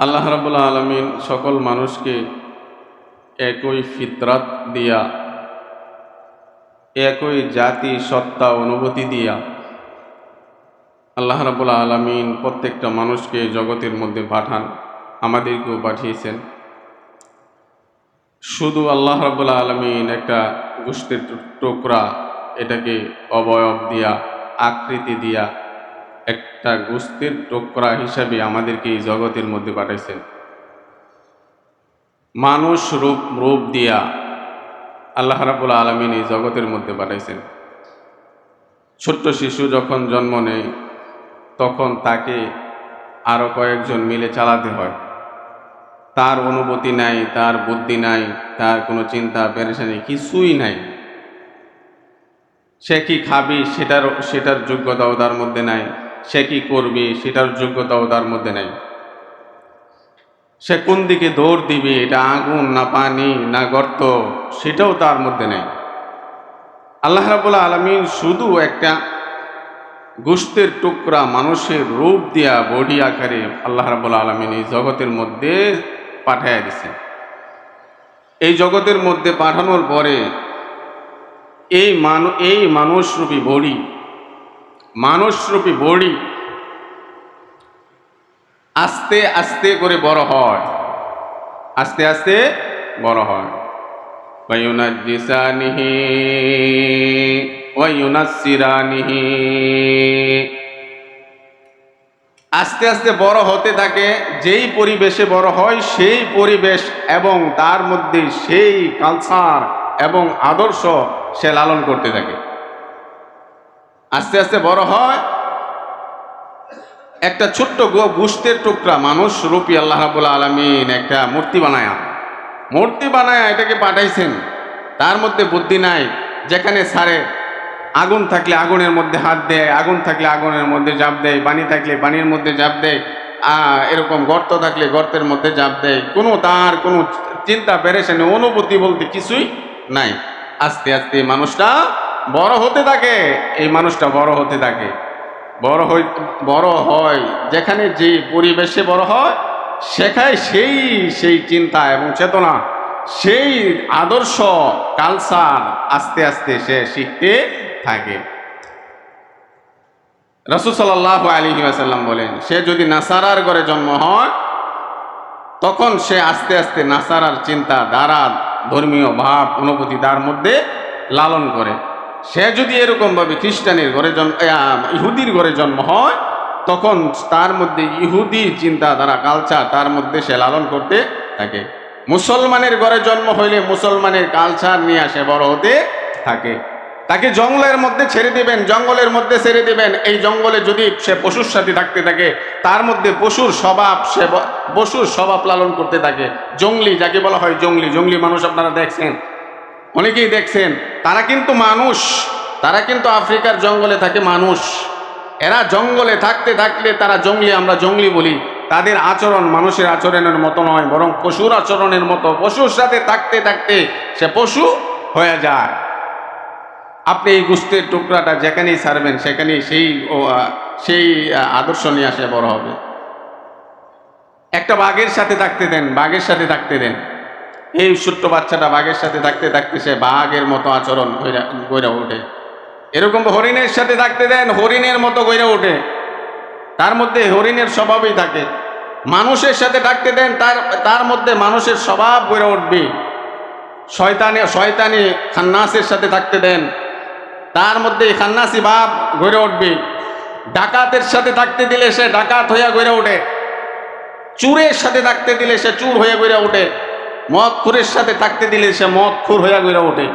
আল্লাহ রাবুল্লা আলমিন সকল মানুষকে একই ফিতরাত দিয়া, একই জাতি, সত্তা, অনুভূতি দিয়া আল্লাহ রাবুল্লা আলমিন প্রত্যেকটা মানুষকে জগতের মধ্যে পাঠান, আমাদেরকেও পাঠিয়েছেন। শুধু আল্লাহ রাবুল্লা আলমিন একটা গোষ্ঠীর টুকরা এটাকে অবয়ব দিয়া, আকৃতি দিয়া একটা গোস্তের টোকরা হিসাবে আমাদেরকে এই জগতের মধ্যে পাঠাইছেন। মানুষ রূপ রূপ দিয়া আল্লাহ রাবুল আলমিন এই জগতের মধ্যে পাঠাইছেন। ছোট্ট শিশু যখন জন্ম নেয়, তখন তাকে আরও কয়েকজন মিলে চালাতে হয়। তার অনুভূতি নাই, তার বুদ্ধি নাই, তার কোনো চিন্তা, পেরেশানি কিছুই নাই। সে কি খাবি, সেটার সেটার যোগ্যতাও তার মধ্যে নাই। সে কি করবে সেটার যোগ্যতাও তার মধ্যে নেই। সে কোন দিকে দৌড় দিবে, এটা আগুন না পানি না গর্ত, সেটাও তার মধ্যে নেই। আল্লাহ রাবুল্লাহ আলমিন শুধু একটা গোষ্ঠের টুকরা মানুষের রূপ দিয়া বডি আকারে আল্লাহ রাবুল্লাহ আলমিন এই জগতের মধ্যে পাঠাইয়া দিছে। এই জগতের মধ্যে পাঠানোর পরে এই মানু, এই মানুষরূপী বড়ি মানুষরূপী বড়ি আস্তে আস্তে করে বড় হয়। আস্তে আস্তে বড় হয়। ওয়ায়ুনাজ্জিসানিহি, ওয়ায়ুনাসসিরানিহি। আস্তে আস্তে বড় হতে থাকে, যেই পরিবেশে বড় হয় সেই পরিবেশ এবং তার মধ্যে সেই কালচার এবং আদর্শ সে লালন করতে থাকে। আস্তে আস্তে বড় হয়। একটা ছোট্ট গুষ্টের টুকরা মানুষ রূপী আল্লাহ রাবুল আলমিন একটা মূর্তি বানায়া। মূর্তি বানায়া এটাকে পাঠাইছেন। তার মধ্যে বুদ্ধি নাই। যেখানে সারে আগুন থাকলে আগুনের মধ্যে হাত দেয়, আগুন থাকলে আগুনের মধ্যে জাপ দেয় পানি থাকলে পানির মধ্যে জাপ দেয় এরকম গর্ত থাকলে গর্তের মধ্যে জাপ দেয়। কোনো তার, কোনো চিন্তা, পেরেশানি, অনুভূতি বলতে কিছুই নাই। আস্তে আস্তে মানুষটা বড় হতে থাকে, এই মানুষটা বড় হতে থাকে। বড় হই, বড় হয়, যেখানে যে পরিবেশে বড় হয়, সেখানে সেই সেই চিন্তা এবং চেতনা, সেই আদর্শ কালচার আস্তে আস্তে সে শিখতে থাকে। রসুসাল্লাহ আলী আসাল্লাম বলেন, সে যদি নাসারার ঘরে জন্ম হয়, তখন সে আস্তে আস্তে নাসারার চিন্তা, দ্বারা ধর্মীয় ভাব, অনুভূতি, তার মধ্যে লালন করে। সে যদি এরকমভাবে খ্রিস্টানের ঘরে জন্ম ইহুদির ঘরে জন্ম হয়, তখন তার মধ্যে ইহুদি চিন্তা দ্বারা কালচার তার মধ্যে সে লালন করতে থাকে। মুসলমানের ঘরে জন্ম হইলে মুসলমানের কালচার নিয়ে সে বড় হতে থাকে। তাকে জঙ্গলের মধ্যে ছেড়ে দিবেন, জঙ্গলের মধ্যে ছেড়ে দিবেন। এই জঙ্গলে যদি সে পশুর সাথে থাকতে থাকে, তার মধ্যে পশুর স্বভাব সে পশুর স্বভাব লালন করতে থাকে। জঙ্গলি, যাকে বলা হয় জঙ্গলি জঙ্গলি মানুষ আপনারা দেখছেন। অনেকেই দেখছেন, তারা কিন্তু মানুষ, তারা কিন্তু আফ্রিকার জঙ্গলে থাকে মানুষ। এরা জঙ্গলে থাকতে থাকলে তারা জঙ্গলি, আমরা জঙ্গলি বলি। তাদের আচরণ মানুষের আচরণের মতো নয়, বরং পশুর আচরণের মতো। পশুর সাথে থাকতে থাকতে সে পশু হয়ে যায়। আপনি এই গুস্তের টুকরাটা যেখানেই ছাড়বেন, সেখানেই সেই সেই আদর্শ নিয়ে আসে বড় হবে। একটা বাঘের সাথে থাকতে দেন, বাঘের সাথে থাকতে দেন। এই ছোট্ট বাচ্চাটা বাঘের সাথে থাকতে থাকতে সে বাঘের মতো আচরণ গড়ে ওঠে। এরকম হরিণের সাথে থাকতে দেন, হরিণের মতো গড়ে ওঠে। তার মধ্যে হরিণের স্বভাবই থাকে। মানুষের সাথে থাকতে দেন, তার তার মধ্যে মানুষের স্বভাব গড়ে উঠবে। শয়তানি শয়তানি খান্নাসের সাথে থাকতে দেন, তার মধ্যে খান্নাসি ভাব গড়ে উঠবে। ডাকাতের সাথে থাকতে দিলে সে ডাকাত হইয়া গড়ে ওঠে। চুরের সাথে থাকতে দিলে সে চুর হয়ে গড়ে ওঠে। মদ খুরের সাথে থাকতে দিলে সে মদ খুর হইয়া গড়ে ওঠে।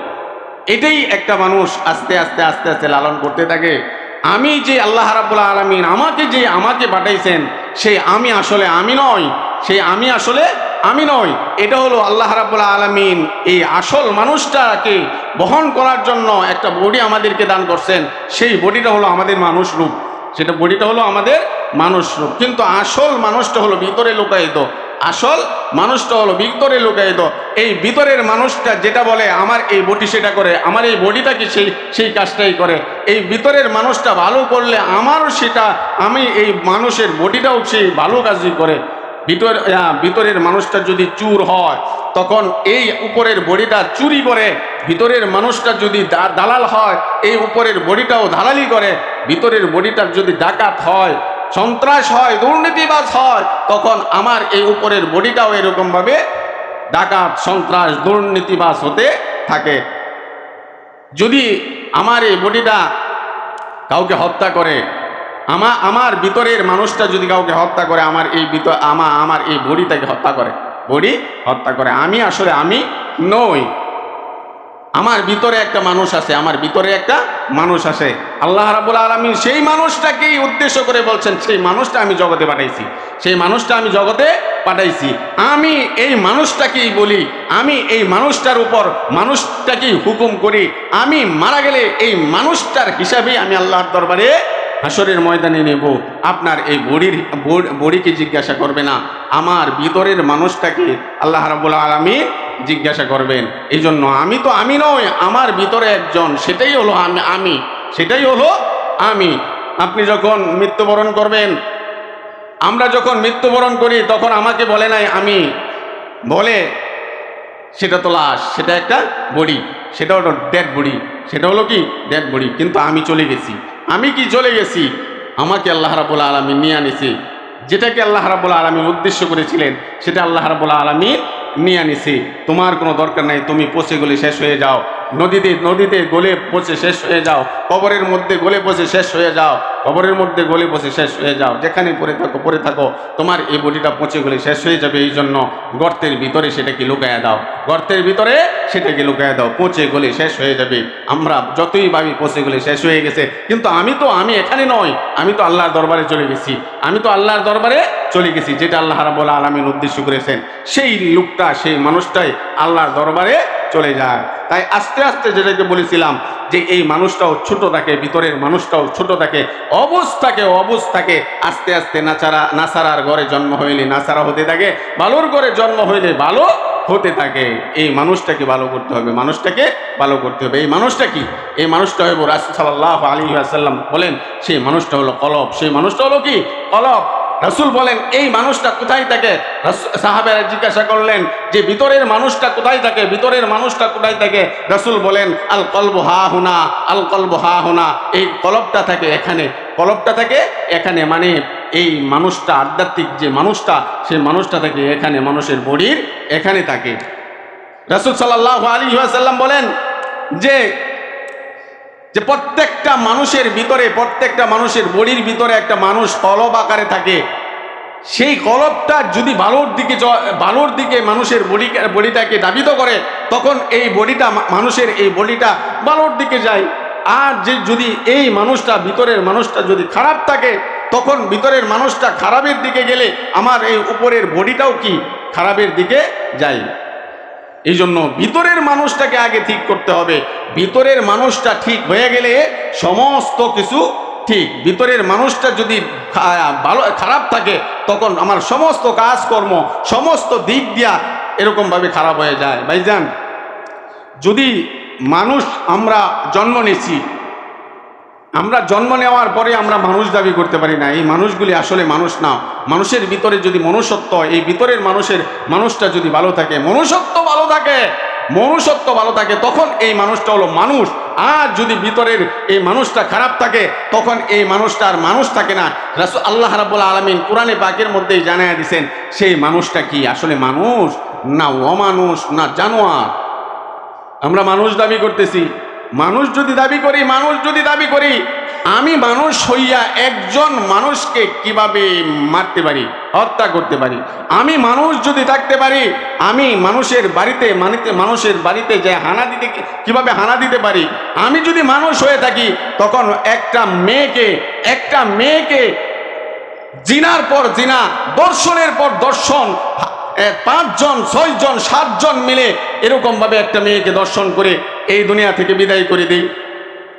এটাই একটা মানুষ আস্তে আস্তে আস্তে আস্তে লালন করতে থাকে। আমি যে আল্লাহ রাবুল্লাহ আলমিন আমাকে যে আমাকে পাঠাইছেন সেই আমি আসলে আমি নয় সেই আমি আসলে আমি নয় এটা হলো আল্লাহ রাবুল্লাহ আলমিন এই আসল মানুষটাকে বহন করার জন্য একটা বডি আমাদেরকে দান করছেন। সেই বডিটা হলো আমাদের মানুষ রূপ। সেটা বডিটা হলো আমাদের মানুষ রূপ। কিন্তু আসল মানুষটা হলো ভিতরে লুকায়িত। আসল মানুষটা হলো ভিতরে লুকায়িত। এই ভিতরের মানুষটা যেটা বলে, আমার এই বডি সেটা করে, আমার এই বডিটা কি সেই সেই কাজটাই করে? এই ভিতরের মানুষটা ভালো করলে আমারও সেটা, আমি এই মানুষের বডিটাও সেই ভালো কাজই করে। ভিতর ভিতরের মানুষটা যদি চুর হয়, তখন এই উপরের বডিটা চুরি করে, ভিতরের মানুষটা যদি দালাল হয়, এই উপরের বডিটাও দালালি করে, ভিতরের বডিটা যদি ডাকাত হয় সন্ত্রাস হয় দুর্নীতিবাজ হয়, তখন আমার এই উপরের বডিটাও এরকমভাবে ডাকাত, সন্ত্রাস, দুর্নীতিবাজ হতে থাকে। যদি আমার এই বডিটা কাউকে হত্যা করে, আমা আমার ভিতরের মানুষটা যদি কাউকে হত্যা করে, আমার এই ভিতর আমা আমার এই বডিটাকে হত্যা করে, বডি হত্যা করে, আমি আসলে আমি নই। আমার ভিতরে একটা মানুষ আছে, আমার ভিতরে একটা মানুষ আছে। আল্লাহ রাবুল আলমী সেই মানুষটাকেই উদ্দেশ্য করে বলছেন, সেই মানুষটা আমি জগতে পাঠাইছি, সেই মানুষটা আমি জগতে পাঠাইছি। আমি এই মানুষটাকেই বলি, আমি এই মানুষটার উপর মানুষটাকেই হুকুম করি। আমি মারা গেলে এই মানুষটার হিসাবেই আমি আল্লাহর দরবারে হাসরের ময়দানে নেব। আপনার এই বড়ির বড়িকে জিজ্ঞাসা করবে না। আমার ভিতরের মানুষটাকে আল্লাহ রাবুল আলমী জিজ্ঞাসা করবেন। এই জন্য আমি তো আমি নই আমার ভিতরে একজন, সেটাই হলো আমি আমি, সেটাই হলো আমি। আপনি যখন মৃত্যুবরণ করবেন, আমরা যখন মৃত্যুবরণ করি, তখন আমাকে বলে নাই আমি। বলে, সেটা তো লাশ, সেটা একটা বডি, সেটা হলো ডেড বডি সেটা হলো কি? ডেড বডি কিন্তু আমি চলে গেছি। আমি কি চলে গেছি? আমাকে আল্লাহ রাবুল আলমী নিয়ে আনিছি। যেটাকে আল্লাহ রাবুল আলমী উদ্দেশ্য করেছিলেন, সেটা আল্লাহ রাবুল আলমী নিয়ে আনিছি। তোমার কোনো দরকার নাই, তুমি পচে গলে শেষ হয়ে যাও। নদীতে নদীতে গলে পচে শেষ হয়ে যাও। কবরের মধ্যে গলে পচে শেষ হয়ে যাও। কবরের মধ্যে গলে বসে শেষ হয়ে যাও। যেখানে পড়ে থাকো পড়ে থাকো। তোমার এই বডিটা পচে গলে শেষ হয়ে যাবে এই জন্য গর্তের ভিতরে সেটাকে লুকায় দাও। গর্তের ভিতরে সেটাকে লুকায় দাও, পচে গলে শেষ হয়ে যাবে। আমরা যতই ভাবি পচে গলে শেষ হয়ে গেছে, কিন্তু আমি তো, আমি এখানে নয় আমি তো আল্লাহর দরবারে চলে গেছি। আমি তো আল্লাহর দরবারে চলে গেছি, যেটা আল্লাহ রাবুল আলমিন উদ্দেশ্য করেছেন। সেই লোকটা, সেই মানুষটাই আল্লাহর দরবারে চলে যায়। তাই আস্তে আস্তে যেটাকে বলেছিলাম যে এই মানুষটাও ছোট থাকে, ভিতরের মানুষটাও ছোট থাকে অবস্থাকে অবস্থাকে আস্তে আস্তে নাচারা নাসারার ঘরে জন্ম হইলে নাসারা হতে থাকে ভালোর ঘরে জন্ম হইলে ভালো হতে থাকে। এই মানুষটাকে ভালো করতে হবে, মানুষটাকে ভালো করতে হবে। এই মানুষটা কি? এই মানুষটা হইব রাসুল সাল্লাহ আলী আসাল্লাম বলেন, সেই মানুষটা হলো কলব। সেই মানুষটা হলো কি? কলব। রাসুল বলেন, এই মানুষটা কোথায় থাকে? সাহাবেরা জিজ্ঞাসা করলেন, যে ভিতরের মানুষটা কোথায় থাকে? ভিতরের মানুষটা কোথায় থাকে? রাসুল বলেন, আল কলব হা হুনা, আল কলব হা হুনা, এই কলবটা থাকে এখানে। কলবটা থাকে এখানে মানে এই মানুষটা, আধ্যাত্মিক যে মানুষটা সেই মানুষটা থাকে এখানে, মানুষের বডির এখানে থাকে। রাসুল সাল্লাহ আলী সাল্লাম বলেন, যে যে প্রত্যেকটা মানুষের ভিতরে, প্রত্যেকটা মানুষের বডির ভিতরে একটা মানুষ কলব আকারে থাকে। সেই কলবটা যদি ভালোর দিকে ভালোর দিকে মানুষের বডি, বডিটাকে দাবিত করে, তখন এই বডিটা মানুষের এই বডিটা ভালোর দিকে যায়। আর যে যদি এই মানুষটা, ভিতরের মানুষটা যদি খারাপ থাকে, তখন ভিতরের মানুষটা খারাপের দিকে গেলে আমার এই উপরের বডিটাও কি? খারাপের দিকে যায়। এই জন্য ভিতরের মানুষটাকে আগে ঠিক করতে হবে। ভিতরের মানুষটা ঠিক হয়ে গেলে সমস্ত কিছু ঠিক। ভিতরের মানুষটা যদি ভালো, খারাপ থাকে, তখন আমার সমস্ত কাজকর্ম, সমস্ত দিক দিয়া এরকমভাবে খারাপ হয়ে যায়। ভাইজান, যদি মানুষ আমরা জন্ম নিয়েছি আমরা জন্ম নেওয়ার পরে আমরা মানুষ দাবি করতে পারি না। এই মানুষগুলি আসলে মানুষ না। মানুষের ভিতরে যদি মনুষ্যত্ব এই ভিতরের মানুষের মানুষটা যদি ভালো থাকে, মনুষ্যত্ব ভালো থাকে, মনুষ্যত্ব ভালো থাকে, তখন এই মানুষটা হলো মানুষ। আর যদি ভিতরের এই মানুষটা খারাপ থাকে, তখন এই মানুষটা আর মানুষ থাকে না। রাসূল আল্লাহ রাবুল আলমিন কোরআনে পাকের মধ্যেই জানায় দিছেন, সেই মানুষটা কি আসলে মানুষ? না অমানুষ, না জানোয়ার। আমরা মানুষ দাবি করতেছি। মানুষ যদি দাবি করি, মানুষ যদি দাবি করি, আমি মানুষ হইয়া একজন মানুষকে কীভাবে মারতে পারি, হত্যা করতে পারি? আমি মানুষ যদি থাকতে পারি, আমি মানুষের বাড়িতে মানিতে, মানুষের বাড়িতে যে হানা দিতে কীভাবে হানা দিতে পারি? আমি যদি মানুষ হয়ে থাকি, তখন একটা মেয়েকে একটা মেয়েকে জিনার পর জিনা, দর্শনের পর দর্শন পাঁচজন, ছয়জন, সাতজন মিলে এরকমভাবে একটা মেয়েকে দর্শন করে এই দুনিয়া থেকে বিদায় করে দিই।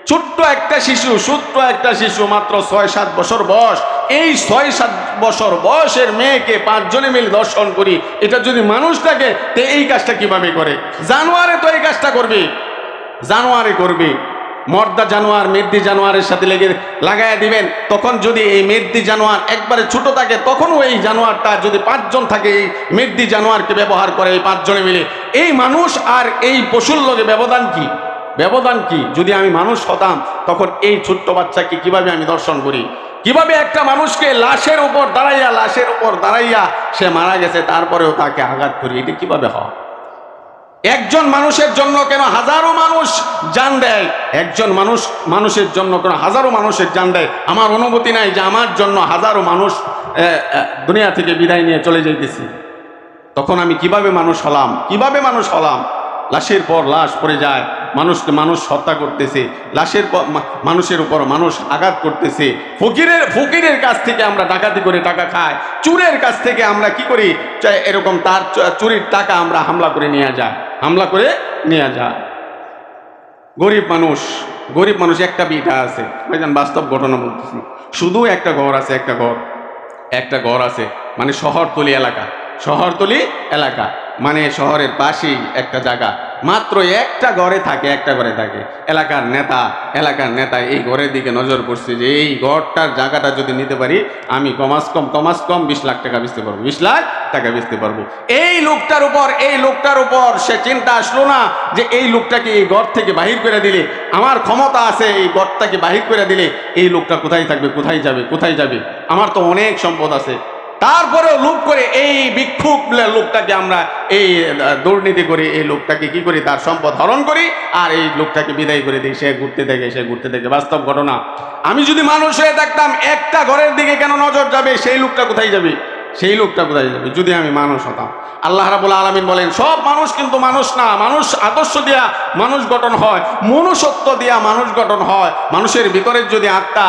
ছোট্ট একটা শিশু ছোট্ট একটা শিশু, মাত্র ছয়, সাত বছর বয়স। এই ছয়, সাত বছর বয়সের মেয়েকে পাঁচজনে মিলে দর্শন করি। এটা যদি মানুষ থাকে তো এই কাজটা কীভাবে করে? জানুয়ারে তো এই কাজটা করবে। জানুয়ারে করবে। মর্দা জানোয়ার, মেদ্দি জানোয়ারের সাথে লেগে লাগাইয়া দিবেন, তখন যদি এই মেদ্দি জানোয়ার একবারে ছোট থাকে, তখনও এই জানোয়ারটা যদি পাঁচজন থাকে, এই মেদ্দি জানোয়ারকে ব্যবহার করে এই পাঁচজনে মিলে। এই মানুষ আর এই পশুর লগে ব্যবধান কি? ব্যবধান কি? যদি আমি মানুষ হতাম, তখন এই ছোট্ট বাচ্চাকে কীভাবে আমি দর্শন করি? কীভাবে একটা মানুষকে লাশের উপর দাঁড়াইয়া, লাশের উপর দাঁড়াইয়া সে মারা গেছে, তারপরেও তাকে আঘাত করি, এটা কীভাবে হয়? একজন মানুষের জন্য কেন হাজারো মানুষ জান দেয়? একজন মানুষ, মানুষের জন্য কেন হাজারো মানুষের জান দেয়? আমার অনুভূতি নাই যে আমার জন্য হাজারো মানুষ দুনিয়া থেকে বিদায় নিয়ে চলে যাইতেছি। তখন আমি কীভাবে মানুষ হলাম? কীভাবে মানুষ হলাম? লাশের পর লাশ পড়ে যায়। মানুষকে মানুষ হত্যা করতেছে, লাশের মানুষের উপর মানুষ আঘাত করতেছে। ফকিরের ফকিরের কাছ থেকে আমরা ডাকাতি করে টাকা খাই, চুরের কাছ থেকে আমরা কি করি? এরকম তার চুরির টাকা আমরা হামলা করে নিয়ে যায় হামলা করে নিয়ে যায় গরিব মানুষ গরিব মানুষ একটা বিটা আছে ভাইজান বাস্তব ঘটনা বলতেছি। শুধু একটা ঘর আছে, একটা ঘর একটা ঘর আছে মানে শহরতলি এলাকা শহরতলি এলাকা মানে শহরের পাশেই একটা জায়গা। মাত্র একটা ঘরে থাকে, একটা ঘরে থাকে। এলাকার নেতা এলাকার নেতা এই ঘরের দিকে নজর পড়ছে যে এই ঘরটার জায়গাটা যদি নিতে পারি, আমি কমাস কম কমাস কম বিশ লাখ টাকা বেচতে পারব, বিশ লাখ টাকা বেচতে পারব। এই লোকটার উপর, এই লোকটার উপর সে চিন্তা আসলো না যে এই লোকটাকে এই ঘর থেকে বাহির করে দিলে, আমার ক্ষমতা আছে এই ঘরটাকে বাহির করে দিলে, এই লোকটা কোথায় থাকবে, কোথায় যাবে কোথায় যাবে? আমার তো অনেক সম্পদ আছে। তারপরেও লোক করে এই বিক্ষোভ লোকটাকে আমরা এই দুর্নীতি করি, এই লোকটাকে কি করি, তার সম্পদ হরণ করি, আর এই লোকটাকে বিদায় করে দিই। সে ঘুরতে থাকে সে ঘুরতে থাকে বাস্তব ঘটনা। আমি যদি মানুষ হয়ে থাকতাম, একটা ঘরের দিকে কেন নজর যাবে? সেই লোকটা কোথায় যাবে? সেই লোকটা কোথায় যাবে? যদি আমি মানুষ হতাম। আল্লাহ রাবুল আলমিন বলেন, সব মানুষ কিন্তু মানুষ না। মানুষ আদর্শ দিয়া মানুষ গঠন হয়, মনুষ্যত্ব দিয়া মানুষ গঠন হয়। মানুষের ভিতরের যদি আত্মা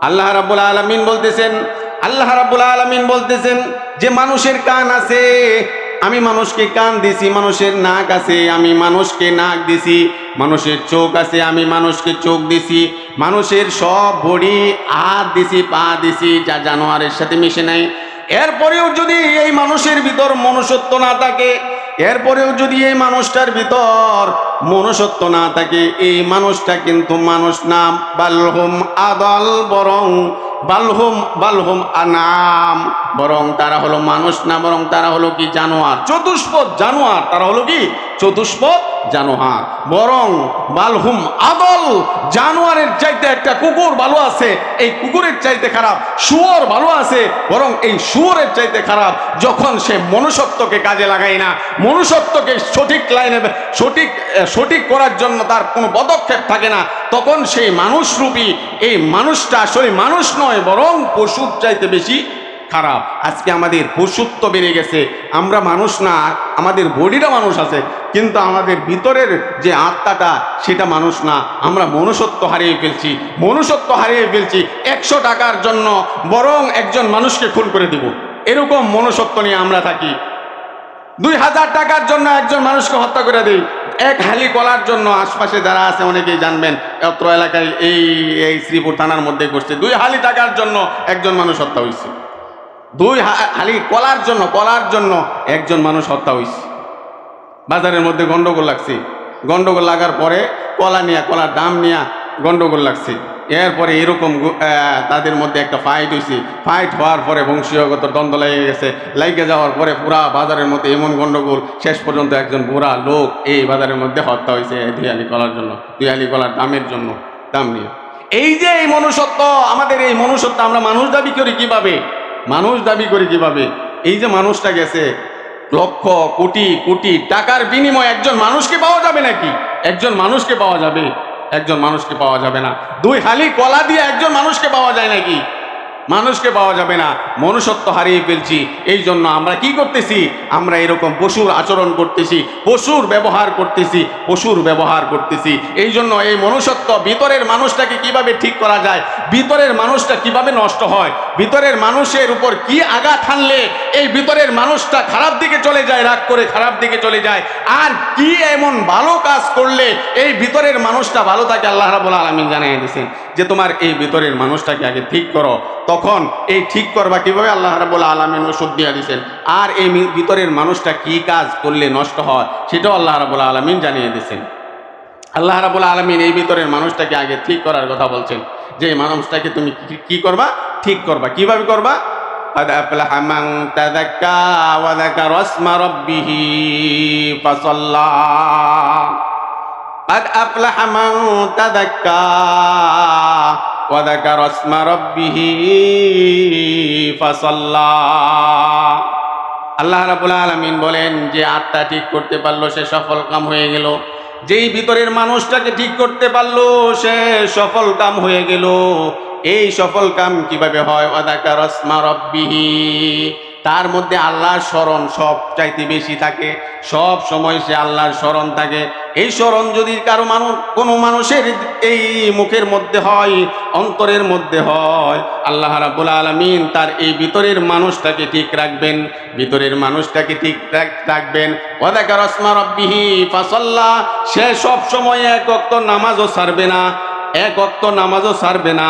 আল্লাহ রাব্বুল আলামিন বলতেছেন, আল্লাহ রাব্বুল আলামিন বলতেছেন, যে মানুষের কান আছে, আমি মানুষকে কান দিছি, মানুষের নাক আছে, আমি মানুষকে নাক দিছি, মানুষের চোখ আছে, আমি মানুষকে চোখ দিছি, মানুষের সব বডি হাত দিছি, পা দিছি, যা জানোয়ারের সাথে মিশে নাই। এরপরেও যদি এই মানুষের ভিতর মনুষ্যত্ব না থাকে এরপরেও যদি এই মানুষটার ভিতর মনুষ্যত্ব না থাকে, এই মানুষটা কিন্তু মানুষ না। বাল্যম আদল বরং বালহুম বালহুম আনাম। বরং তারা হলো মানুষ না, বরং তারা হলো কি? জানোয়ার। চতুষ্পদ জানোয়ার, তারা হলো কি? চতুষ্পদ জানোয়ার। বরং বালহুম আদল, জানোয়ারের চাইতে একটা কুকুর ভালো আছে, এই কুকুরের চাইতে খারাপ শুয়োর ভালো আছে, বরং এই শুয়োরের চাইতে খারাপ যখন সে মনুষ্যত্বকে কাজে লাগায় না, মনুষ্যত্বকে সঠিক লাইনে, সঠিক সঠিক করার জন্য তার কোনো পদক্ষেপ থাকে না, তখন সেই মানুষরূপী, এই মানুষটা আসলে মানুষ নয় বরং পশুর চাইতে বেশি খারাপ। আজকে আমাদের পশুত্ব বেড়ে গেছে। আমরা মানুষ না, আমাদের বডিটা মানুষ আছে, কিন্তু আমাদের ভিতরের যে আত্মাটা, সেটা মানুষ না। আমরা মনুষ্যত্ব হারিয়ে ফেলছি। মনুষ্যত্ব হারিয়ে ফেলছি একশো টাকার জন্য, বরং একজন মানুষকে খুন করে দিব। এরকম মনুষ্যত্ব নিয়ে আমরা থাকি। দুই হাজার টাকার জন্য একজন মানুষকে হত্যা করে দিই। এক হালি কলার জন্য আশপাশে যারা আছে অনেকেই জানবেন, অত্র এলাকায় এই এই শ্রীপুর থানার মধ্যে করছে দুই হালি টাকার জন্য একজন মানুষ হত্যা হয়েছে দুই হালি কলার জন্য কলার জন্য একজন মানুষ হত্যা হয়েছে বাজারের মধ্যে গন্ডগোল লাগছে। গন্ডগোল লাগার পরে কলা নিয়ে, কলার দাম নিয়ে গন্ডগোল লাগছে। এরপরে এরকম তাদের মধ্যে একটা ফাইট হয়েছে ফাইট হওয়ার পরে বংশীয়গত দ্বন্দ্ব লেগে গেছে। লাইগে যাওয়ার পরে পুরা বাজারের মধ্যে এমন গন্ডগোল, শেষ পর্যন্ত একজন বুড়া লোক এই বাজারের মধ্যে হত্যা হয়েছে আলি কলার জন্য দুই আলি কলার দামের জন্য, দাম নিয়ে। এই যে এই মনুষ্যত্ব, আমাদের এই মনুষ্যত্ব, আমরা মানুষ দাবি করি কীভাবে? মানুষ দাবি করি কীভাবে? এই যে মানুষটা গেছে, লক্ষ, কোটি কোটি টাকার বিনিময়ে একজন মানুষকে পাওয়া যাবে নাকি? একজন মানুষকে পাওয়া যাবে। একজন মানুষকে পাওয়া যাবে না। দুই হালি কলা দিয়ে একজন মানুষকে পাওয়া যায় নাকি? মানুষকে পাওয়া যাবে না। মনুষ্যত্ব হারিয়ে ফেলছি। এই জন্য আমরা কি করতেছি? আমরা এরকম পশুর আচরণ করতেছি, পশুর ব্যবহার করতেছি, পশুর ব্যবহার করতেছি। এই জন্য এই মনুষ্যত্ব ভিতরের মানুষটাকে কীভাবে ঠিক করা যায়, ভিতরের মানুষটা কীভাবে নষ্ট হয়, ভিতরের মানুষের উপর কি আঘাত হানলে, এই ভিতরের মানুষটা খারাপ দিকে চলে যায়, রাগ করে খারাপ দিকে চলে যায়। আর কি এমন ভালো কাজ করলে এই ভিতরের মানুষটা ভালো থাকে, আল্লাহ রাবুল আলমিন জানিয়ে দিয়েছেন। যে তোমার এই ভিতরের মানুষটাকে আগে ঠিক করো, তখন এই ঠিক করবা কীভাবে? আল্লাহ রাবুল আলমিন ওষুধ দিয়ে দিয়েছেন আর এই ভিতরের মানুষটা কি কাজ করলে নষ্ট হয়, সেটাও আল্লাহ রাবুল আলমিন জানিয়ে দিয়েছেন আল্লাহ রাবুল আলমিন এই ভিতরের মানুষটাকে আগে ঠিক করার কথা বলছেন যে, এই মানুষটাকে তুমি কি- করবা? ঠিক করবা। কীভাবে করবা? قد قد أفلح من تذكى وذكر اسم ربه فصلى আল্লাহ রাবুল আলমিন বলেন যে আত্মা ঠিক করতে পারলো সে সফল কাম হয়ে গেল যেই ভিতরের মানুষটাকে ঠিক করতে পারলো সে সফল কাম হয়ে গেল এই সফল কাম কিভাবে হয় অদাকা রসমা রব্বিহি তার মধ্যে আল্লাহর স্মরণ সব চাইতে বেশি থাকে। সব সময় সে আল্লাহর স্মরণ থাকে। এই স্মরণ যদি কারও মানুষ কোনো মানুষের এই মুখের মধ্যে হয়, অন্তরের মধ্যে হয়, আল্লাহ রাবুল আলমিন তার এই ভিতরের মানুষটাকে ঠিক রাখবেন। ভিতরের মানুষটাকে ঠিক রাখ- রাখবেন। ওদাকার রসমা রব্বিহি ফাসল্লাহ সে সব সময় এক নামাজও ছাড়বে না। এক অক্ত নামাজও সারবে না।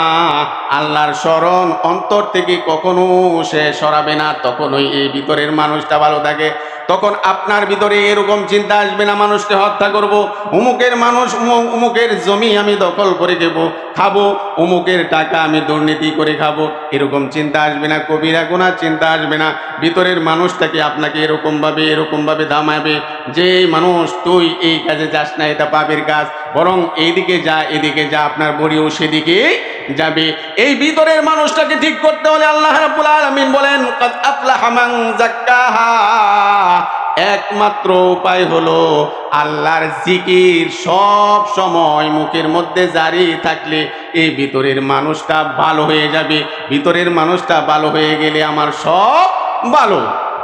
আল্লাহর স্মরণ অন্তর থেকে কখনো সে সরাবে না, তখনই এই ভিতরের মানুষটা ভালো থাকে। তখন আপনার ভিতরে এরকম চিন্তা আসবে না, মানুষকে হত্যা করব। উমুকের মানুষ উমুকের জমি আমি দখল করে দেব। খাব, উমুকের টাকা আমি দুর্নীতি করে খাব। এরকম চিন্তা আসবে না, কবিরা গুনার চিন্তা আসবে না। ভিতরের মানুষটাকে আপনাকে এরকমভাবে এরকমভাবে দামাবে যে মানুষ, তুই এই কাজে যাস না, এটা পাপের কাজ। বরং এইদিকে যা, এদিকে যা, আপনার বড়িও সেদিকে যাবে। এই ভিতরের মানুষটাকে ঠিক করতে হলে আল্লাহ রাব্বুল আলামিন বলেন, কাদ আফলাহা মান যাক্কাহা। একমাত্র উপায় হলো আল্লাহর জিকির সব সময় মুখের মধ্যে জারি থাকলে এই ভিতরের মানুষটা ভালো হয়ে যাবে। ভিতরের মানুষটা ভালো হয়ে গেলে আমার সব ভালো।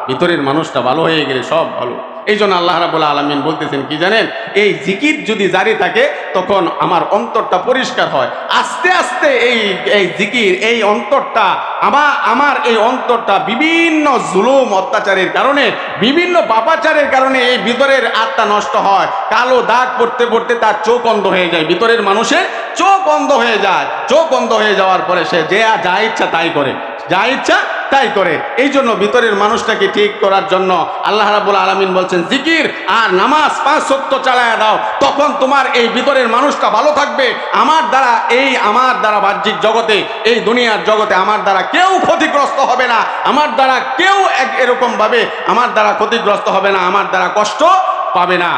ভিতরের মানুষটা ভালো হয়ে গেলে সব ভালো। এই জন্য আল্লাহ রাবুল আলমিন বলতেছেন কি জানেন? এই জিকির যদি জারি থাকে, তখন আমার অন্তরটা পরিষ্কার হয়। আস্তে আস্তে এই এই জিকির, এই অন্তরটা, আমার আমার এই অন্তরটা বিভিন্ন জুলুম, অত্যাচারের কারণে, বিভিন্ন পাপাচারের কারণে এই ভিতরের আত্মা নষ্ট হয়। কালো দাগ পড়তে পড়তে তার চোখ অন্ধ হয়ে যায়। ভিতরের মানুষের চোখ অন্ধ হয়ে যায়। চোখ অন্ধ হয়ে যাওয়ার পরে সে যে যা ইচ্ছা তাই করে। যা ইচ্ছা তাই করে। এই জন্য ভিতরের মানুষটাকে ঠিক করার জন্য আল্লাহ রাবুল আলমিন বলছেন, জিকির আর নামাজ পাঁচ সত্য চালায়া দাও। তখন তোমার এই ভিতরের মানুষটা ভালো থাকবে। আমার দ্বারা এই আমার দ্বারা বাহ্যিক জগতে, এই দুনিয়ার জগতে আমার দ্বারা কেউ ক্ষতিগ্রস্ত হবে না। আমার দ্বারা কেউ এক এরকমভাবে আমার দ্বারা ক্ষতিগ্রস্ত হবে না। আমার দ্বারা কষ্ট পাবে না।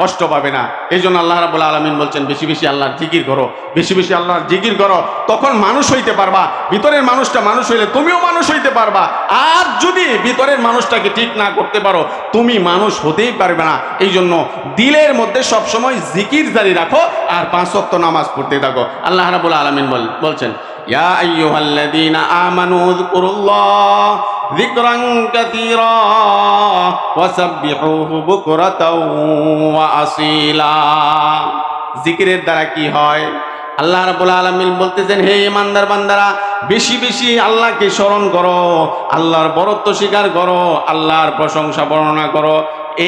কষ্ট পাবে না। এই জন্য আল্লাহ রাবুল আলমিন বলছেন, বেশি বেশি আল্লাহর জিকির করো, বেশি বেশি আল্লাহর জিকির করো। তখন মানুষ হইতে পারবা, ভিতরের মানুষটা মানুষ হইলে তুমিও মানুষ হইতে পারবা। আর যদি ভিতরের মানুষটাকে ঠিক না করতে পারো, তুমি মানুষ হতেই পারবে না। এই জন্য দিলের মধ্যে সবসময় জিকির জারি রাখো আর পাঁচ ওয়াক্ত নামাজ পড়তে থাকো। আল্লাহ রাবুল আলমিন বলছেন, ইয়া আইয়ুহাল্লাযীনা আমানু ذكرا كثيرا وسبحوه بكرة وأصيلا জিকিরের দ্বারা কি হয় আল্লাহ রাবুল আলমিন বলতেছেন হে ইমানদার বান্দারা বেশি বেশি আল্লাহকে স্মরণ করো আল্লাহর বরত্ব স্বীকার করো আল্লাহর প্রশংসা বর্ণনা করো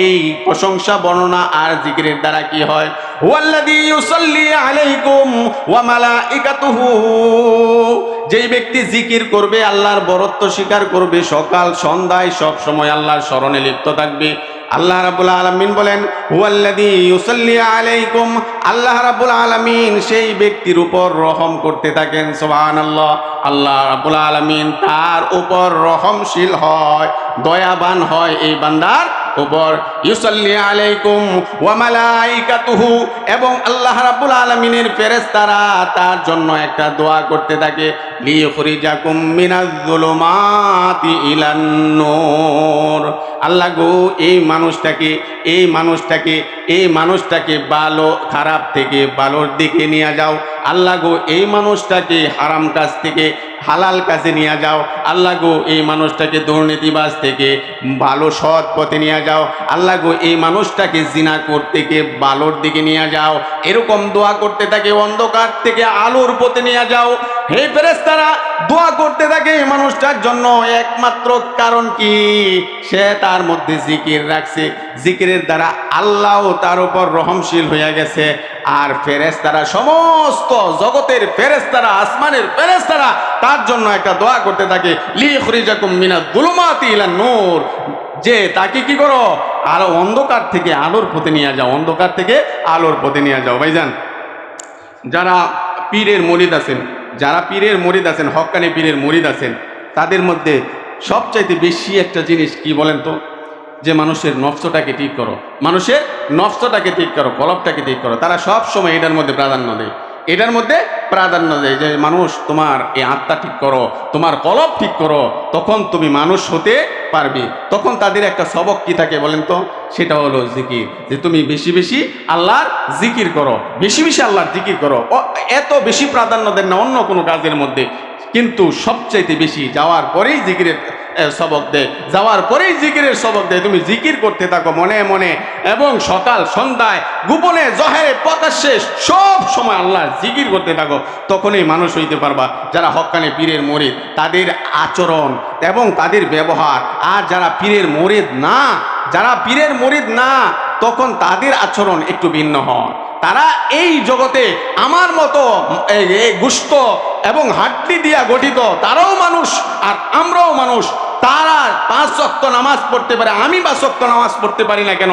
এই প্রশংসা, বর্ণনা আর জিকিরের দ্বারা কি হয়? ইউসাল্লি আলাইকুম যেই ব্যক্তি জিকির করবে, আল্লাহর বরত্ব স্বীকার করবে, সকাল, সন্ধ্যায় সব সময় আল্লাহর স্মরণে লিপ্ত থাকবে। আল্লাহ রাবুল আলমিন বলেন, হুয়াল্লাযী ইউসাল্লি আলাইকুম, আল্লাহ রাবুল আলমিন সেই ব্যক্তির উপর রহম করতে থাকেন, সুবহানাল্লাহ। আল্লাহ রাবুল আলমিন তার উপর রহমশীল হয়, দয়াবান হয় এই বান্দার উপর, ইউসাল্লি আলাইকুম ওয়া মালাইকাতুহু এবং আল্লাহ রাব্বুল আলামিনের ফেরেশতারা তার জন্য একটা দোয়া করতে থাকে। আল্লাহ গো, এই মানুষটাকে এই মানুষটাকে এই মানুষটাকে ভালো, খারাপ থেকে ভালোর দিকে নিয়ে যাও। আল্লাহ গো, এই মানুষটাকে হারাম কাজ থেকে, হালাল কাজে নিয়ে যাও। আল্লাহ গো, এই মানুষটাকে দুর্নীতিবাজ থেকে ভালো সৎ পথে নিয়ে যাও। আল্লাহ গো, এই মানুষটাকে জিনা করতে গিয়ে ভালোর দিকে নিয়ে যাও। এরকম দোয়া করতে থাকে অন্ধকার থেকে আলোর পথে নিয়ে যাও। হে ফেরেস্তারা দোয়া করতে থাকে মানুষটার জন্য একমাত্র কারণ কি? সে তার মধ্যে জিকির রাখছে। জিকিরের দ্বারা আল্লাহ তার উপর রহমশীল হয়ে গেছে। আর ফেরেস্তারা সমস্ত জগতের ফেরেস্তারা আসমানের ফেরেস্তারা তার জন্য একটা দোয়া করতে থাকে। লি খরিজাকুম মিনা দুলুমাতি ইলা নূর। যে তাকে কি করো? আলো অন্ধকার থেকে আলোর পথে নিয়ে যাও। অন্ধকার থেকে আলোর পথে নিয়ে যাও। ভাইজান, যারা পীরের মরিদ আছেন যারা পীরের মরিদ আছেন, হকানি পীরের মরিদ আছেন, তাদের মধ্যে সবচাইতে বেশি একটা জিনিস কি বলেন তো? যে মানুষের নফসটাকে ঠিক করো। মানুষের নফসটাকে ঠিক করো কলপটাকে ঠিক করো। তারা সব সময় এটার মধ্যে প্রাধান্য দেয়। এটার মধ্যে প্রাধান্য দেয় যে, মানুষ, তোমার এই আত্মা ঠিক করো, তোমার কলপ ঠিক করো, তখন তুমি মানুষ হতে পারবে। তখন তাদের একটা সবক কি থাকে বলেন তো? সেটা হলো জিকির। যে তুমি বেশি বেশি আল্লাহর জিকির করো। বেশি বেশি আল্লাহর জিকির করো। এত বেশি প্রাধান্য দেন না অন্য কোনো কাজের মধ্যে। কিন্তু সবচাইতে বেশি যাওয়ার পরেই জিকিরের সবক দেয়। যাওয়ার পরেই জিকিরের সবক দেয়। তুমি জিকির করতে থাকো মনে মনে। এবং সকাল, সন্ধ্যায়, গোপনে, জহেরে, প্রকাশ্যে সব সময় আল্লাহ জিকির করতে থাকো, তখনই মানুষ হইতে পারবা। যারা হক্কানে পীরের মরিদ, তাদের আচরণ এবং তাদের ব্যবহার। আর যারা পীরের মরিদ না, যারা পীরের মরিদ না, তখন তাদের আচরণ একটু ভিন্ন হয়। তারা এই জগতে আমার মতো গুস্ত এবং হাড্ডি দিয়া গঠিত, তারাও মানুষ আর আমরাও মানুষ। তারা পাঁচ শক্ত নামাজ পড়তে পারে, আমি পাঁচ শক্ত নামাজ পড়তে পারি না কেন?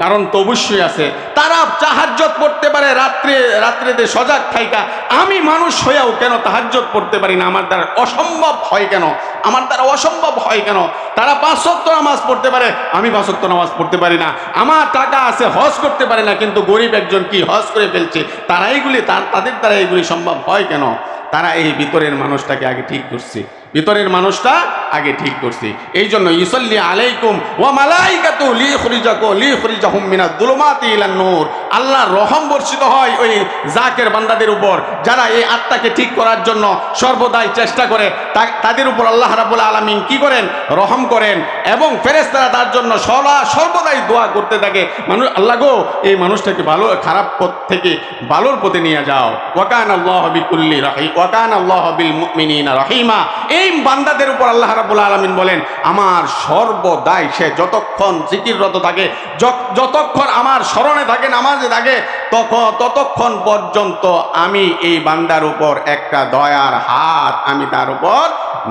কারণ তো অবশ্যই আছে। তারা তাহাজ্জত পড়তে পারে, রাত্রে, রাত্রেতে সজাগ থাইকা। আমি মানুষ হয়েও কেন তাহাজ্জত পড়তে পারি না? আমার দ্বারা অসম্ভব হয় কেন? আমার দ্বারা অসম্ভব হয় কেন? তারা পাঁচ অক্ত নামাজ পড়তে পারে, আমি পাঁচ অক্ত নামাজ পড়তে পারি না। আমার টাকা আছে, হজ করতে পারে না, কিন্তু গরিব একজন কি হজ করে ফেলছে? তারা এইগুলি তাদের দ্বারা এইগুলি সম্ভব হয় কেন? তারা এই ভিতরের মানুষটাকে আগে ঠিক করছে। ভিতরের মানুষটা আগে ঠিক করছে। এই জন্য ইসল্লি আলাইকুম ওয়া মালাইকাতু লি খুরিজাকু লি খুরিজাহুম মিনাদ দুলুমাতি নূর। আল্লাহর রহম বর্ষিত হয় ওই জাকের বান্দাদের উপর, যারা এই আত্মাকে ঠিক করার জন্য সর্বদাই চেষ্টা করে। তাদের উপর আল্লাহ রাব্বুল আলামিন কি করেন? রহম করেন এবং ফেরেশতারা তার জন্য সলা, সর্বদাই দোয়া করতে থাকে। মানুষ আল্লাহ গো, এই মানুষটাকে ভালো, খারাপ পথ থেকে ভালোর পথে নিয়ে যাও। ওয়াকান আল্লাহ বিকুল্লি রাহি ওয়াকান আল্লাহ বিল মুমিনিনা রহিমা। এই বান্দাদের উপর আল্লাহ রাব্বুল আলামিন বলেন, আমার সর্বদাই সে যতক্ষণ জিকিররত থাকে, যত- যতক্ষণ আমার স্মরণে থাকে, নামাজে থাকে তখন ততক্ষণ পর্যন্ত আমি এই বান্দার উপর একটা দয়ার হাত আমি তার উপর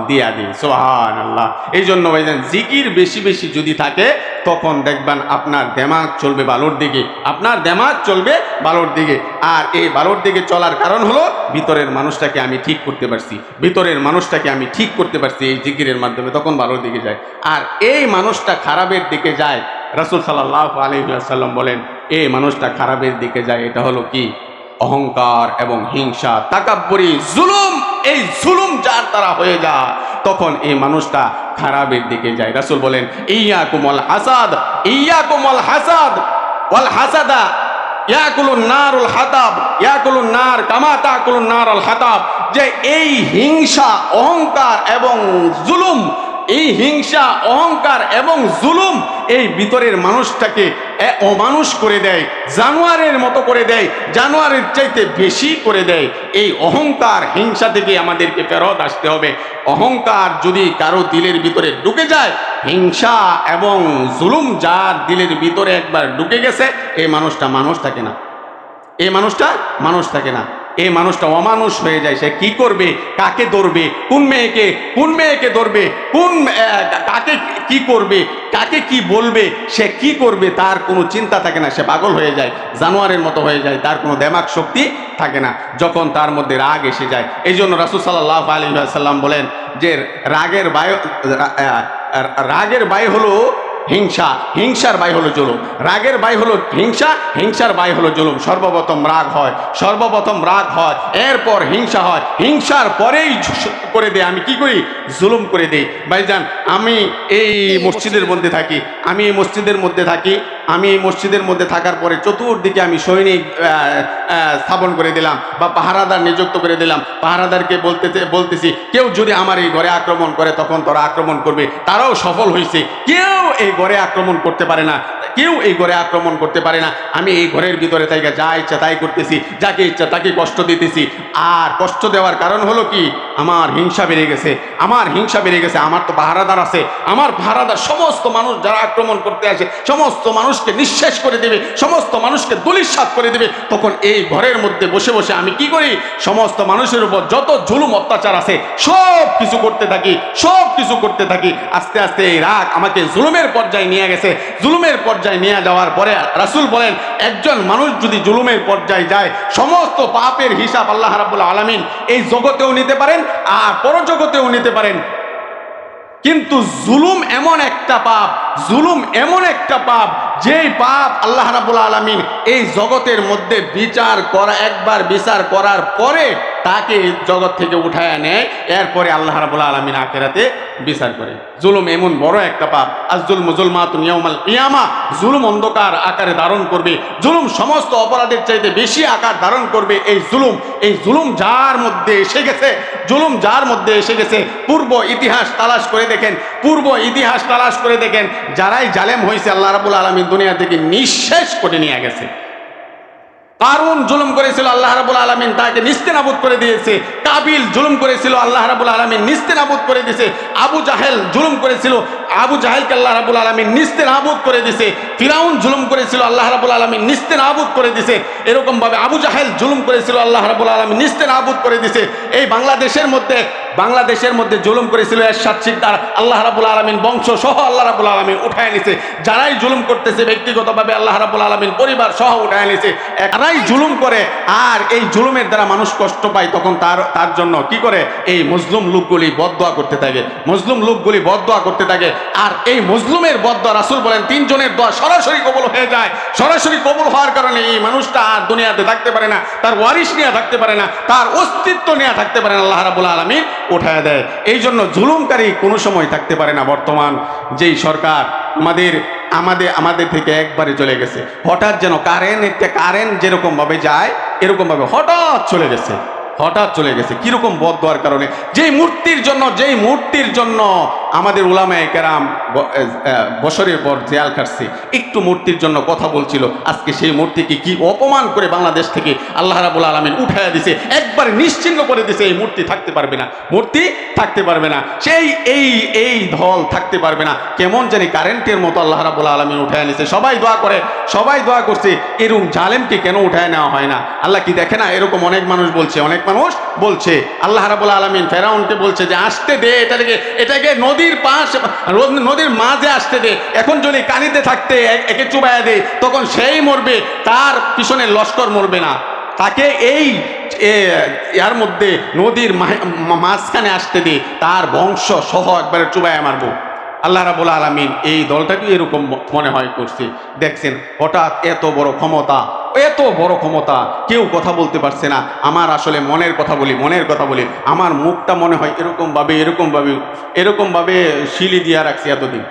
দিয়া দিই। সোহান আল্লাহ এই জন্য ভাইজান, জিকির বেশি বেশি যদি থাকে, তখন দেখবেন আপনার দেমাগ চলবে বালোর দিকে, আপনার দেমাগ চলবে বালোর দিকে। আর এই বালোর দিকে চলার কারণ হলো, ভিতরের মানুষটাকে আমি ঠিক করতে পারছি, ভিতরের মানুষটাকে আমি ঠিক করতে পারছি এই জিকিরের মাধ্যমে, তখন বালোর দিকে যায়। আর এই মানুষটা খারাপের দিকে যায়, রাসুল সাল্লাহ আলহিহাসাল্লাম বলেন, এই মানুষটা খারাপের দিকে যায়, এটা হলো কি? অহংকার এবং হিংসা, তাকাব্বরি, জুলুম, এই জুলুম যার তারা হয়ে যায়, তখন এই মানুষটা খারাপের দিকে যায়। রাসুল বলেন ইয়া কুমল হাসাদ ইয়া কুমল হাসাদ, ওয়াল হাসাদা, ইয়াকুলুন নারুল হাতাব, ইয়াকুলুন নার কামা তাকুলুন নারুল হাতাব। যে এই হিংসা, অহংকার এবং জুলুম, এই হিংসা, অহংকার এবং জুলুম এই ভিতরের মানুষটাকে অমানুষ করে দেয়, জানোয়ারের মতো করে দেয়, জানোয়ারের চাইতে বেশি করে দেয়। এই অহংকার হিংসা থেকে আমাদেরকে ফেরত আসতে হবে। অহংকার যদি কারও দিলের ভিতরে ঢুকে যায়, হিংসা এবং জুলুম যার দিলের ভিতরে একবার ঢুকে গেছে, এই মানুষটা মানুষ থাকে না। এই মানুষটা মানুষ থাকে না। এই মানুষটা অমানুষ হয়ে যায়। সে কি করবে? কাকে ধরবে? কোন মেয়েকে? কোন মেয়েকে ধরবে? কোন কাকে কি করবে? কাকে কি বলবে? সে কি করবে? তার কোনো চিন্তা থাকে না। সে পাগল হয়ে যায়, জানোয়ারের মতো হয়ে যায়, তার কোনো দেমাক শক্তি থাকে না। যখন তার মধ্যে রাগ এসে যায় এই জন্য রাসুল সাল্লাহ আলী সাল্লাম বলেন যে, রাগের বায়ু রাগের বায়ু হলো হিংসা হিংসার বাই হলো জুলুম। রাগের বাই হলো হিংসা হিংসার বাই হলো জুলুম। সর্বপ্রথম রাগ হয় সর্বপ্রথম রাগ হয় এরপর হিংসা হয়। হিংসার পরেই করে দেয়। আমি কি করি? জুলুম করে দেই। ভাইজান আমি এই মসজিদের মধ্যে থাকি। আমি এই মসজিদের মধ্যে থাকি। আমি এই মসজিদের মধ্যে থাকার পরে চতুর্দিকে আমি সৈনিক স্থাপন করে দিলাম বা পাহারাদার নিযুক্ত করে দিলাম। পাহারাদারকে বলতেছে বলতেছি কেউ যদি আমার এই ঘরে আক্রমণ করে তখন তারা আক্রমণ করবে। তারাও সফল হয়েছে কেউ এই ঘরে আক্রমণ করতে পারে না। কেউ এই ঘরে আক্রমণ করতে পারে না। আমি এই ঘরের ভিতরে তাই যা ইচ্ছা তাই করতেছি, যাকে ইচ্ছা তাকে কষ্ট দিতেছি। আর কষ্ট দেওয়ার কারণ হলো কি? আমার হিংসা বেড়ে গেছে, আমার হিংসা বেড়ে গেছে, আমার তো পাহারাদার আছে, আমার পাহারাদার সমস্ত মানুষ যারা আক্রমণ করতে আসে, সমস্ত মানুষকে নিঃশেষ করে দেবে, সমস্ত মানুষকে দুলিশ্বাস করে দেবে। তখন এই ঘরের মধ্যে বসে বসে আমি কি করি? সমস্ত মানুষের উপর যত ঝুলুম অত্যাচার আছে সব কিছু করতে থাকি সব কিছু করতে থাকি। আস্তে আস্তে এই রাগ আমাকে জুলুমের পর্যায়ে নিয়ে গেছে, জুলুমের পর্যায়ে নিয়ে যাওয়ার পরে রাসুল বলেন, একজন মানুষ যদি জুলুমের পর্যায়ে যায়, সমস্ত পাপের হিসাব আল্লাহ রাবুল আলমিন এই জগতেও নিতে পারেন আর পরজগতেও নিতে পারেন। কিন্তু জুলুম এমন একটা পাপ, জুলুম এমন একটা পাপ যেই পাপ আল্লাহ রাবুল আলমিন এই জগতের মধ্যে বিচার করা, একবার বিচার করার পরে তাকে জগৎ থেকে উঠায় নেয়, এরপরে আল্লাহ রাবুল আলমিন আখেরাতে বিচার করে। জুলুম এমন বড় একটা পাপ। আজ জুল মুজুলমাতুন ইয়াউমাল কিয়ামা। জুলুম অন্ধকার আকারে ধারণ করবে। জুলুম সমস্ত অপরাধের চাইতে বেশি আকার ধারণ করবে এই জুলুম। এই জুলুম যার মধ্যে এসে গেছে, জুলুম যার মধ্যে এসে গেছে, পূর্ব ইতিহাস তালাশ করে দেখেন, পূর্ব ইতিহাস তালাশ করে দেখেন, যারাই জালেম হয়েছে আল্লাহ রাবুল আলমিন দুনিয়া থেকে নিঃশেষ করে নিয়ে গেছে। কারুন জুলুম করেছিল, আল্লাহ রাবুল আলমিন তাকে নিস্তেনাবুদ করে দিয়েছে। কাবিল জুলুম করেছিল, আল্লাহ রাবুল আলমিন নিস্তেনাবুদ করে দিয়েছে। আবু জাহেল জুলুম করেছিল, আবু জাহেলকে আল্লাহ রাবুল আলমিন নিস্তেনাবুদ করে দিয়েছে। ফিরাউন জুলুম করেছিল, আল্লাহ রাবুল আলমিন নিস্তেনাবুদ করে দিয়েছে। এরকমভাবে আবু জাহেল জুলুম করেছিল, আল্লাহ রাবুল আলমিন নিস্তেনাবুদ করে দিয়েছে। এই বাংলাদেশের মধ্যে বাংলাদেশের মধ্যে জুলুম করেছিল এরশাদ সিকদার। আল্লাহ রাবুল আলমিন বংশ সহ আল্লাহ রাবুল আলমিন উঠায় নিছে। যারাই জুলুম করতেছে ব্যক্তিগতভাবে আল্লাহ রাবুল আলমিন পরিবার সহ উঠায় নিছে। তারাই জুলুম করে আর এই জুলুমের দ্বারা মানুষ কষ্ট পায় তখন তার তার জন্য কি করে? এই মজলুম লোকগুলি বদদোয়া করতে থাকে। মজলুম লোকগুলি বদদোয়া করতে থাকে। আর এই মজলুমের বদদোয়া রাসুল বলেন, তিনজনের দোয়া সরাসরি কবল হয়ে যায়। সরাসরি কবল হওয়ার কারণে এই মানুষটা আর দুনিয়াতে থাকতে পারে না। তার ওয়ারিশ নিয়ে থাকতে পারে না। তার অস্তিত্ব নিয়ে থাকতে পারে না। আল্লাহ রাবুল আলমিন উঠায় দেয়। এই জন্য জুলুমকারী কোনো সময় থাকতে পারে না বর্তমান যেই সরকার আমাদের আমাদের আমাদের থেকে একবারে চলে গেছে। হঠাৎ যেন কারেন্ট কারেন্ট যেরকমভাবে যায়, এরকমভাবে হঠাৎ চলে গেছে। হঠাৎ চলে গেছে। কীরকম বদ দেওয়ার কারণে? যেই মূর্তির জন্য, যেই মূর্তির জন্য আমাদের উলামায়ে কেরাম বছরের পর জেয়াল কাটছে, একটু মূর্তির জন্য কথা বলছিল, আজকে সেই মূর্তিকে কি অপমান করে বাংলাদেশ থেকে আল্লাহ রাবুল আলমিন উঠাইয়া দিছে? একবারে নিশ্চিন্ন করে দিছে, এই মূর্তি থাকতে পারবে না। মূর্তি থাকতে পারবে না। সেই, এই এই ধল থাকতে পারবে না। কেমন জানি কারেন্টের মতো আল্লাহ রাবুল আলমিন উঠায় নিছে। সবাই দোয়া করে, সবাই দোয়া করছে এরকম জালেমকে কেন উঠায় নেওয়া হয় না? আল্লাহ কি দেখে না? এরকম অনেক মানুষ বলছে, অনেক মানুষ বলছে আল্লাহ রাবুল আলমিন ফেরাউনকে বলছে যে আসতে দে এটাকে এটাকে নদীর পাশ নদীর মাঝে আসতে দে। এখন যদি কানিতে থাকতে একে চুবাইয়া দে তখন সেই মরবে তার পিছনে লস্কর মরবে না। তাকে এই এ, ইয়ার মধ্যে নদীর মাঝখানে আসতে দে তার বংশ সহ একবারে চুবাইয়া মারবো। আল্লাহ রাবুল আলমিন এই দলটাকে এরকম মনে হয় করছে। দেখছেন, হঠাৎ এত বড় ক্ষমতা, এত বড় ক্ষমতা, কেউ কথা বলতে পারছে না। আমার আসলে মনের কথা বলি, মনের কথা বলি। আমার মুখটা মনে হয় এরকমভাবে এরকমভাবে এরকমভাবে শিলি দিয়া রাখছি এতদিন।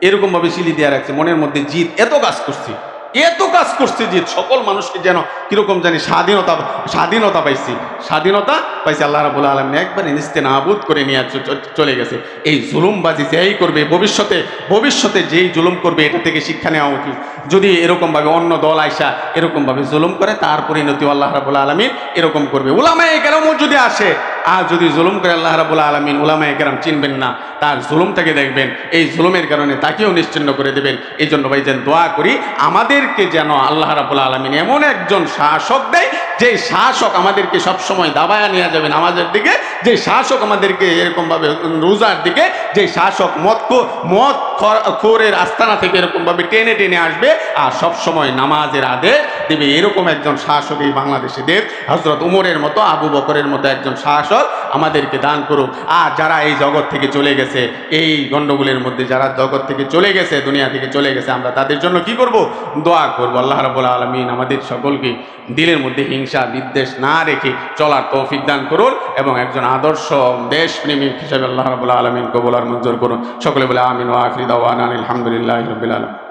এরকমভাবে শিলি দিয়া রাখছে, মনের মধ্যে জিত এত কাজ করছি। এত কাজ করছে জিত সকল মানুষকে যেন কীরকম জানি স্বাধীনতা স্বাধীনতা পাইছি। স্বাধীনতা পাইছি, আল্লাহ রাবুল আলম একবারে নিস্তে নাবুদ করে নিয়ে চলে গেছে। এই জুলুমবাজি যেই করবে, ভবিষ্যতে ভবিষ্যতে যেই জুলুম করবে, এটা থেকে শিক্ষা নেওয়া উচিত। যদি এরকমভাবে অন্য দল আইসা এরকমভাবে জুলুম করে, তার পরিণতি আল্লাহ রাবুল আলমিন এরকম করবে। উলামায় কেরামও যদি আসে আর যদি জুলুম করে আল্লাহ রাবুল আলমিন উলামা একরাম চিনবেন না, তার জুলুম থেকে দেখবেন, এই জুলুমের কারণে তাকেও নিশ্চিন্ন করে দেবেন। এই জন্য ভাই যেন দোয়া করি, আমাদেরকে যেন আল্লাহ রাবুল আলমিন এমন একজন শাসক দেয় যে শাসক আমাদেরকে সবসময় দাবায়া নিয়ে যাবেন আমাদের দিকে, যে শাসক আমাদেরকে এরকমভাবে রোজার দিকে, যে শাসক মদ মদ খোরের আস্তানা থেকে এরকমভাবে টেনে টেনে আসবে, আর সব সময় নামাজের আদেশ দেবে। এরকম একজন শাসক এই বাংলাদেশে দেব হজরত উমরের মতো, আবু বকরের মতো একজন শাসক আমাদেরকে দান করুক। আর যারা এই জগৎ থেকে চলে গেছে, এই গণ্ডগোলের মধ্যে যারা জগৎ থেকে চলে গেছে, দুনিয়া থেকে চলে গেছে, আমরা তাদের জন্য কি করব? দোয়া করব। আল্লাহ রাবুল আলমিন আমাদের সকলকে দিলের মধ্যে হিংসা বিদ্বেষ না রেখে চলার তৌফিক দান করুন এবং একজন আদর্শ দেশপ্রেমিক হিসেবে আল্লাহ রবুল্লা আলমিন কবুল আর মঞ্জুর করুন। সকলে বলে আমিন ও আখরি দাওয়ান আলহামদুলিল্লাহ রবিল আলম